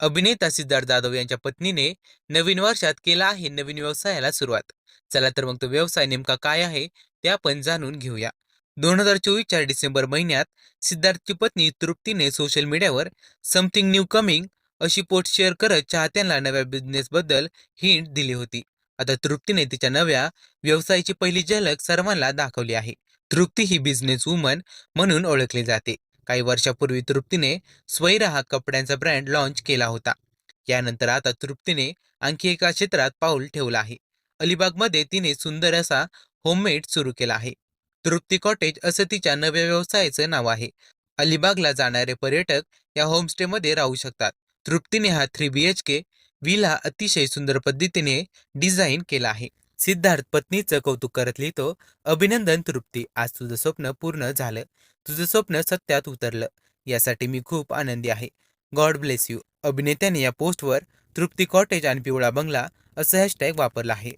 अभिनेता सिद्धार्थ जाधव यांच्या पत्नीने नवीन वर्षात केला आहे नवीन व्यवसायाला सुरुवात. चला तर मग तो व्यवसाय नेमका काय आहे ते आपण जाणून घेऊया. दोन हजार चोवीसच्या डिसेंबर महिन्यात सिद्धार्थची पत्नी तृप्तीने सोशल मीडियावर समथिंग न्यू कमिंग अशी पोस्ट शेअर करत चाहत्यांना नव्या बिझनेसबद्दल हिंट दिली होती. आता तृप्तीने तिच्या नव्या व्यवसायाची पहिली झलक सर्वांना दाखवली आहे. तृप्ती ही बिझनेस वुमन म्हणून ओळखली जाते. काही वर्षापूर्वी तृप्तीने स्वैरा हा कपड्यांचा ब्रँड लॉन्च केला होता. यानंतर आता तृप्तीने आणखी एका क्षेत्रात पाऊल ठेवलं आहे. अलिबागमध्ये तिने सुंदर असा होममेड सुरू केला आहे. तृप्ती कॉटेज असं तिच्या नव्या व्यवसायाचं नाव आहे. अलिबागला जाणारे पर्यटक या होमस्टेमध्ये राहू शकतात. तृप्तीने हा three B H K villa अतिशय सुंदर पद्धतीने डिझाईन केला आहे. सिद्धार्थ पत्नीचं कौतुक करत लिहितो अभिनंदन तृप्ती आज तुझं स्वप्न पूर्ण झालं. तुझं स्वप्न सत्यात उतरलं. यासाठी मी खूप आनंदी आहे. God bless you. अभिनेत्याने या पोस्टवर तृप्ती कॉटेज आणि पिवळा बंगला असं हॅशटॅग वापरला आहे.